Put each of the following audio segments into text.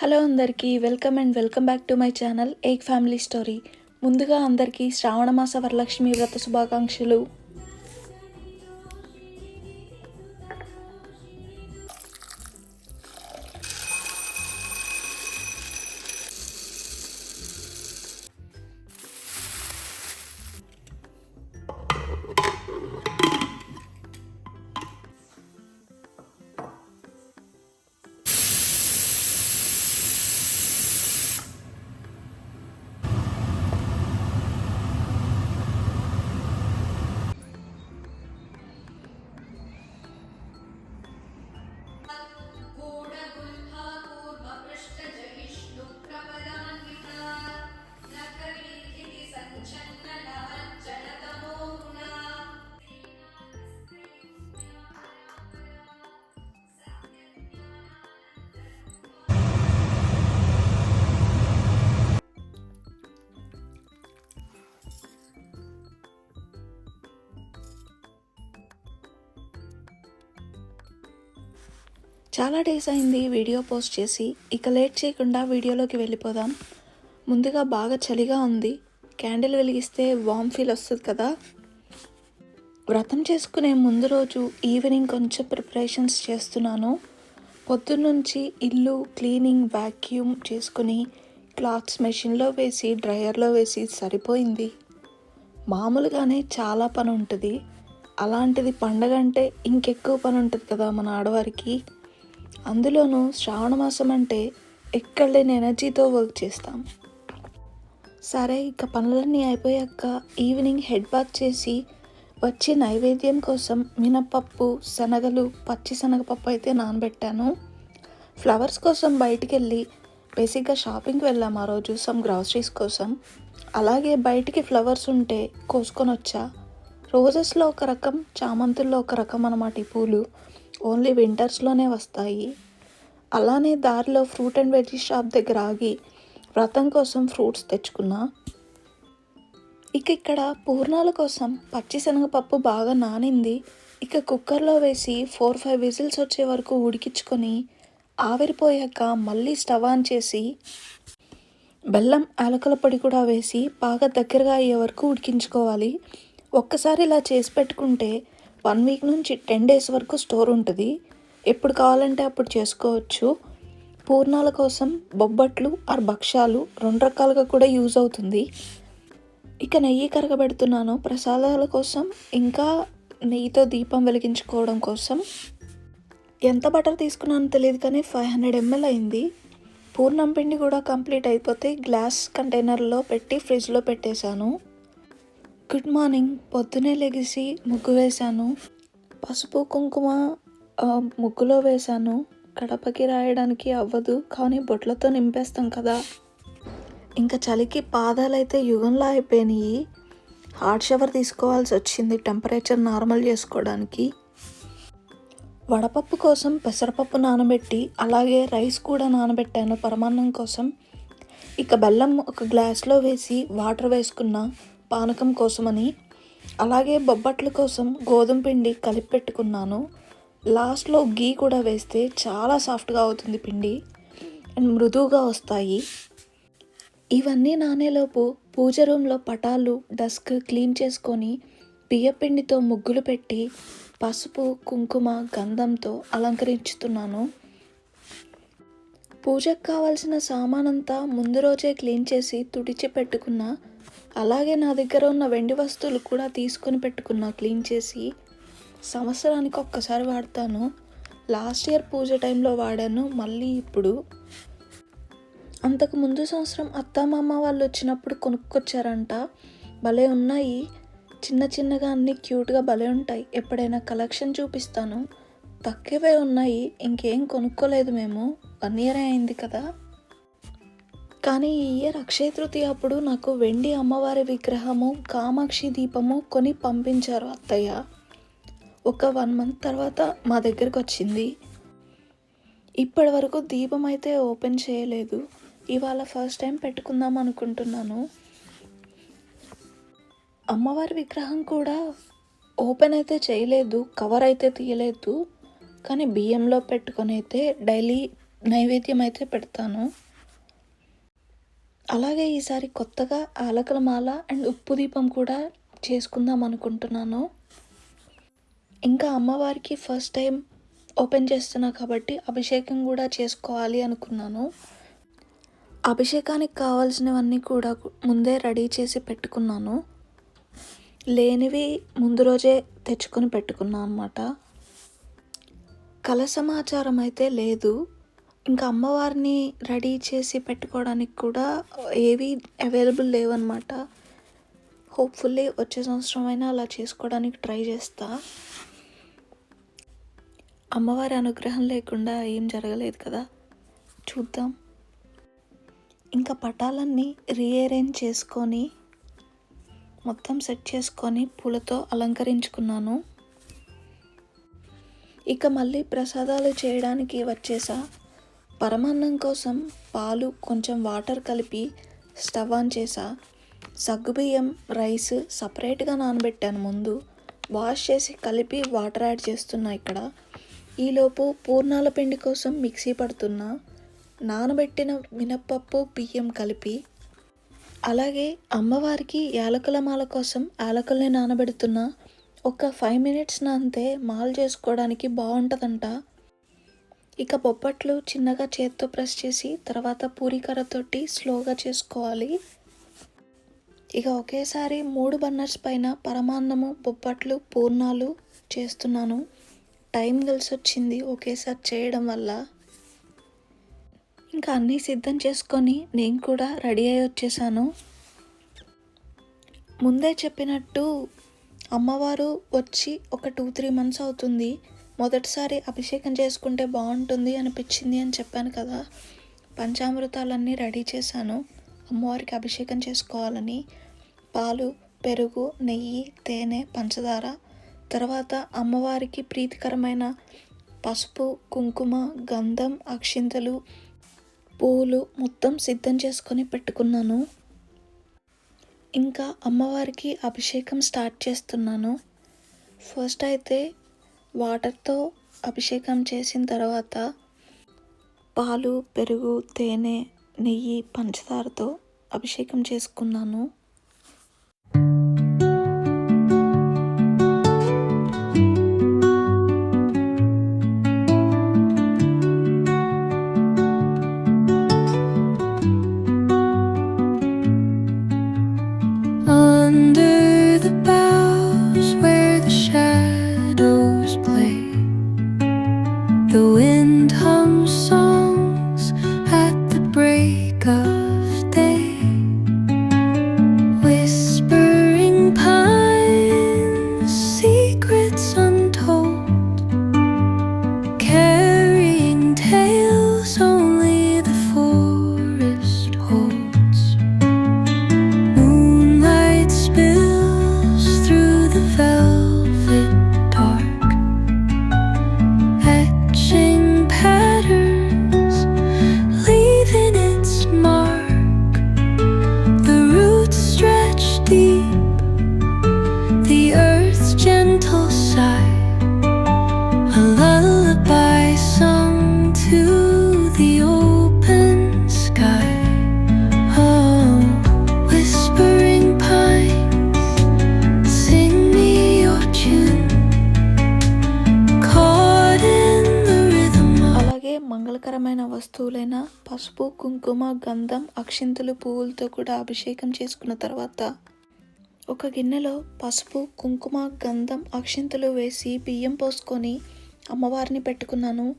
Hello అందరికీ welcome and welcome back to my channel Ek family story. ముందుగా అందరికీ శ్రావణ మాస వరలక్ష్మి వ్రత శుభాకాంక్షలు. చాలా డేస్ అయింది వీడియో పోస్ట్ చేసి. ఇక లేట్ చేయకుండా వీడియోలోకి వెళ్ళిపోదాం. ముందుగా బాగా చలిగా ఉంది. క్యాండిల్ వెలిగిస్తే వామ్ ఫీల్ వస్తుంది కదా? వ్రతం చేసుకునే ముందు రోజు ఈవినింగ్ కొంచెం ప్రిపరేషన్స్ చేస్తున్నాను. పొద్దున్నుంచి ఇల్లు క్లీనింగ్ వ్యాక్యూమ్ చేసుకుని క్లాత్స్ మెషిన్లో వేసి డ్రయర్లో వేసి సరిపోయింది. మామూలుగానే చాలా పని ఉంటుంది. అలాంటిది పండగ అంటే ఇంకెక్కువ పని ఉంటుంది కదా మన ఆడవారికి. అందులోనూ శ్రావణ మాసం అంటే ఎక్కడ లేని ఎనర్జీతో వర్క్ చేస్తాం. సరే ఇక పనులన్నీ అయిపోయాక ఈవినింగ్ హెడ్ బాత్ చేసి వచ్చే నైవేద్యం కోసం మినపప్పు శనగలు పచ్చి శనగపప్పు అయితే నానబెట్టాను. ఫ్లవర్స్ కోసం బయటికి వెళ్ళి బేసిక్గా షాపింగ్కి వెళ్ళాం ఆ రోజు సమ్ గ్రాసరీస్ కోసం. అలాగే బయటికి ఫ్లవర్స్ ఉంటే కోసుకొని వచ్చా రోజెస్లో ఒక రకం చామంతుల్లో ఒక రకం అన్నమాట ఈ పూలు. ఓన్లీ వింటర్స్లోనే వస్తాయి. అలానే దారిలో ఫ్రూట్ అండ్ వెజ్ షాప్ దగ్గర ఆగి వ్రతం కోసం ఫ్రూట్స్ తెచ్చుకున్నా. ఇక ఇక్కడ పూర్ణాల కోసం పచ్చిశనగపప్పు బాగా నానింది. ఇక కుక్కర్లో వేసి ఫోర్ ఫైవ్ విజిల్స్ వచ్చే వరకు ఉడికించుకొని ఆవిరిపోయాక మళ్ళీ స్టవ్ ఆన్ చేసి బెల్లం యాలకుల పొడి కూడా వేసి బాగా దగ్గరగా అయ్యే వరకు ఉడికించుకోవాలి. ఒక్కసారి ఇలా చేసి పెట్టుకుంటే వన్ వీక్ నుంచి టెన్ డేస్ వరకు స్టోర్ ఉంటుంది. ఎప్పుడు కావాలంటే అప్పుడు చేసుకోవచ్చు. పూర్ణాల కోసం బొబ్బట్లు ఆర్ భక్ష్యాలు రెండు రకాలుగా కూడా యూజ్ అవుతుంది. ఇక నెయ్యి కరగబెడుతున్నాను. ప్రసాదాల కోసం ఇంకా నెయ్యితో దీపం వెలిగించుకోవడం కోసం. ఎంత బటర్ తీసుకున్నానో తెలియదు కానీ ఫైవ్ హండ్రెడ్ ఎంఎల్ అయింది. పూర్ణం పిండి కూడా కంప్లీట్ అయిపోతే గ్లాస్ కంటైనర్లో పెట్టి ఫ్రిడ్జ్లో పెట్టేశాను. గుడ్ మార్నింగ్ పొద్దునే లెగిసి ముగ్గు వేశాను. పసుపు కుంకుమ ముగ్గులో వేశాను. కడపకి రాయడానికి అవ్వదు కానీ బొట్లతో నింపేస్తాం కదా. ఇంకా చలికి పాదాలైతే యుగంలా అయిపోయినాయి. హాట్ షవర్ తీసుకోవాల్సి వచ్చింది టెంపరేచర్ నార్మల్ చేసుకోవడానికి. వడపప్పు కోసం పెసరపప్పు నానబెట్టి అలాగే రైస్ కూడా నానబెట్టాను పరమాన్నం కోసం. ఇక బెల్లం ఒక గ్లాస్లో వేసి వాటర్ వేసుకున్న. పానకం కోసమని అలాగే బొబ్బట్ల కోసం గోధుమ పిండి కలిపి పెట్టుకున్నాను. లాస్ట్లో గీ కూడా వేస్తే చాలా సాఫ్ట్గా అవుతుంది పిండి. అండ్ మృదువుగా వస్తాయి. ఇవన్నీ నానేలోపు పూజ రూమ్లో పటాలు డస్క్ క్లీన్ చేసుకొని బియ్యపిండితో ముగ్గులు పెట్టి పసుపు కుంకుమ గంధంతో అలంకరించుతున్నాను. పూజకు కావాల్సిన సామానంతా ముందు రోజే క్లీన్ చేసి తుడిచి పెట్టుకున్నా అలాగే నా దగ్గర ఉన్న వెండి వస్తువులు కూడా తీసుకొని పెట్టుకున్నా క్లీన్ చేసి. సంవత్సరానికి ఒక్కసారి వాడతాను. లాస్ట్ ఇయర్ పూజ టైంలో వాడాను మళ్ళీ ఇప్పుడు. అంతకు ముందు సంవత్సరం అత్తమామ వాళ్ళు వచ్చినప్పుడు కొనుక్కొచ్చారంట. భలే ఉన్నాయి. చిన్న చిన్నగా అన్ని క్యూట్గా భలే ఉంటాయి. ఎప్పుడైనా కలెక్షన్ చూపిస్తాను. తక్కువే ఉన్నాయి. ఇంకేం కొనుక్కోలేదు మేము. వన్ ఇయర్ అయింది కదా. కానీ ఈ ఇయర్ అక్షయ తృతీయ అప్పుడు నాకు వెండి అమ్మవారి విగ్రహము కామాక్షి దీపము కొని పంపించారు అత్తయ్య. ఒక వన్ మంత్ తర్వాత మా దగ్గరకు వచ్చింది. ఇప్పటి వరకు దీపం అయితే ఓపెన్ చేయలేదు. ఇవాళ ఫస్ట్ టైం పెట్టుకుందాం అనుకుంటున్నాను. అమ్మవారి విగ్రహం కూడా ఓపెన్ అయితే చేయలేదు కవర్ అయితే తీయలేదు. కానీ బియ్యంలో పెట్టుకొని అయితే డైలీ నైవేద్యం అయితే పెడతాను. అలాగే ఈసారి కొత్తగా ఆలకల మాల అండ్ ఉప్పు దీపం కూడా చేసుకుందాం అనుకుంటున్నాను. ఇంకా అమ్మవారికి ఫస్ట్ టైం ఓపెన్ చేస్తున్నా కాబట్టి అభిషేకం కూడా చేసుకోవాలి అనుకున్నాను. అభిషేకానికి కావాల్సినవన్నీ కూడా ముందే రెడీ చేసి పెట్టుకున్నాను. లేనివి ముందు రోజే తెచ్చుకొని పెట్టుకున్నాను అనమాట కల సమాచారం అయితే లేదు. ఇంకా అమ్మవారిని రెడీ చేసి పెట్టుకోవడానికి కూడా ఏవి అవైలబుల్ లేవన్నమాట. హోప్ఫుల్లీ వచ్చే సంవత్సరం అయినా అలా చేసుకోవడానికి ట్రై చేస్తా. అమ్మవారి అనుగ్రహం లేకుండా ఏం జరగలేదు కదా. చూద్దాం. ఇంకా పటాలన్నీ రీఅరేంజ్ చేసుకొని మొత్తం సెట్ చేసుకొని పూలతో అలంకరించుకున్నాను. ఇక మళ్ళీ ప్రసాదాలు చేయడానికి వచ్చేసా. పరమాన్నం కోసం పాలు కొంచెం వాటర్ కలిపి స్టవ్ ఆన్ చేసా. సగ్గుబియ్యం రైస్ సపరేట్గా నానబెట్టాను ముందు. వాష్ చేసి కలిపి వాటర్ యాడ్ చేస్తున్నా ఇక్కడ. ఈలోపు పూర్ణాల పిండి కోసం మిక్సీ పడుతున్నా. నానబెట్టిన మినప్పప్పు బియ్యం కలిపి. అలాగే అమ్మవారికి యాలకుల మాల కోసం యాలకుల్ని నానబెడుతున్నా. ఒక ఫైవ్ మినిట్స్ అంతే మాల్ చేసుకోవడానికి బాగుంటుందంట ఇక బొప్పట్లు చిన్నగా చేత్తో ప్రెస్ చేసి తర్వాత పూరికరతోటి స్లోగా చేసుకోవాలి. ఇక ఒకేసారి మూడు బన్నర్స్ పైన పరమాన్నము బొప్పట్లు పూర్ణాలు చేస్తున్నాను. టైం కలిసి వచ్చింది ఒకేసారి చేయడం వల్ల. ఇంకా అన్నీ సిద్ధం చేసుకొని నేను కూడా రెడీ అయి వచ్చేసాను. ముందే చెప్పినట్టు అమ్మవారు వచ్చి ఒక టూ త్రీ మంత్స్ అవుతుంది. మొదటిసారి అభిషేకం చేసుకుంటే బాగుంటుంది అనిపించింది అని చెప్పాను కదా. పంచామృతాలన్నీ రెడీ చేశాను. అమ్మవారికి అభిషేకం చేసుకోవాలని. పాలు పెరుగు నెయ్యి తేనె పంచదార. తర్వాత అమ్మవారికి ప్రీతికరమైన పసుపు కుంకుమ గంధం అక్షింతలు పూలు మొత్తం సిద్ధం చేసుకొని పెట్టుకున్నాను. ఇంకా అమ్మవారికి అభిషేకం స్టార్ట్ చేస్తున్నాను. ఫస్ట్ అయితే వాటర్తో అభిషేకం చేసిన తర్వాత పాలు పెరుగు తేనె నెయ్యి పంచదారతో అభిషేకం చేసుకున్నాను. మంగళకరమైన వస్తువులైన పసుపు కుంకుమ గంధం అక్షింతలు పువ్వులతో కూడా అభిషేకం చేసుకున్న తర్వాత ఒక గిన్నెలో పసుపు కుంకుమ గంధం అక్షింతలు వేసి బియ్యం పోసుకొని అమ్మవారిని పెట్టుకున్నాను.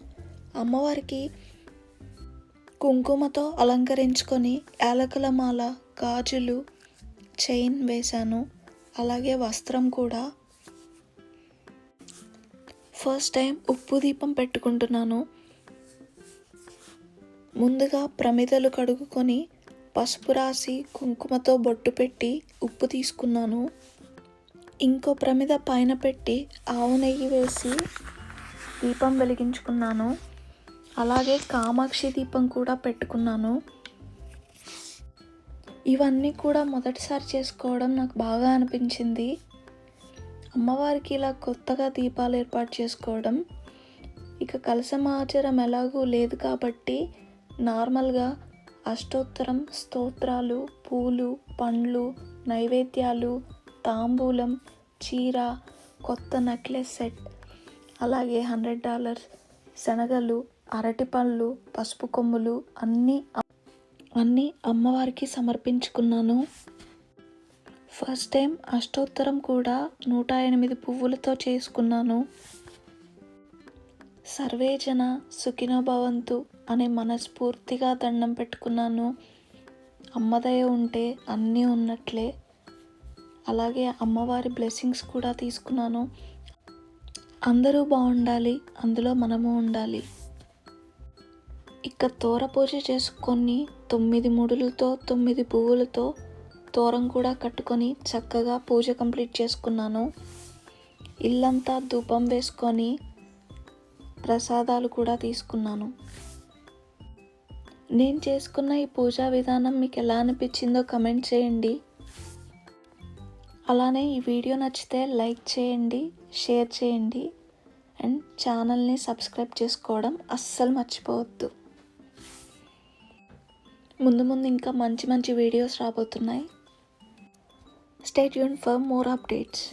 అమ్మవారికి కుంకుమతో అలంకరించుకొని యాలకుల మాల గాజులు చైన్ వేశాను. అలాగే వస్త్రం కూడా. ఫస్ట్ టైం ఉప్పు దీపం పెట్టుకుంటున్నాను. ముందుగా ప్రమిదలు కడుగుకొని పసుపు రాసి కుంకుమతో బొట్టు పెట్టి ఉప్పు తీసుకున్నాను. ఇంకో ప్రమిద పైన పెట్టి ఆవు నెయ్యి వేసి దీపం వెలిగించుకున్నాను. అలాగే కామాక్షి దీపం కూడా పెట్టుకున్నాను. ఇవన్నీ కూడా మొదటిసారి చేసుకోవడం నాకు బాగా అనిపించింది. అమ్మవారికి ఇలా కొత్తగా దీపాలు ఏర్పాటు చేసుకోవడం ఇక కలసమాచారం ఎలాగూ లేదు కాబట్టి నార్మల్గా అష్టోత్తరం స్తోత్రాలు పూలు పండ్లు నైవేద్యాలు తాంబూలం చీర కొత్త నెక్లెస్ సెట్ అలాగే హండ్రెడ్ డాలర్స్ శనగలు అరటిపళ్ళు పసుపు కొమ్ములు అన్నీ అన్నీ అమ్మవారికి సమర్పించుకున్నాను. ఫస్ట్ టైం అష్టోత్తరం కూడా నూట ఎనిమిది పువ్వులతో చేసుకున్నాను. సర్వేజన సుఖినో భవంతు అనే మనస్ఫూర్తిగా దండం పెట్టుకున్నాను. అమ్మదయ ఉంటే అన్నీ ఉన్నట్లే. అలాగే అమ్మవారి బ్లెస్సింగ్స్ కూడా తీసుకున్నాను. అందరూ బాగుండాలి అందులో మనము ఉండాలి. ఇక తోర పూజ చేసుకొని తొమ్మిది ముడులతో తొమ్మిది పువ్వులతో తోరం కూడా కట్టుకొని చక్కగా పూజ కంప్లీట్ చేసుకున్నాను. ఇల్లంతా ధూపం వేసుకొని ప్రసాదాలు కూడా తీసుకున్నాను. నేను చేసుకున్న ఈ పూజా విధానం మీకు ఎలా అనిపించిందో కమెంట్ చేయండి. అలానే ఈ వీడియో నచ్చితే లైక్ చేయండి షేర్ చేయండి. అండ్ ఛానల్ని సబ్స్క్రైబ్ చేసుకోవడం అస్సలు మర్చిపోవద్దు. ముందు ముందు ఇంకా మంచి మంచి వీడియోస్ రాబోతున్నాయి. State Yoon for more updates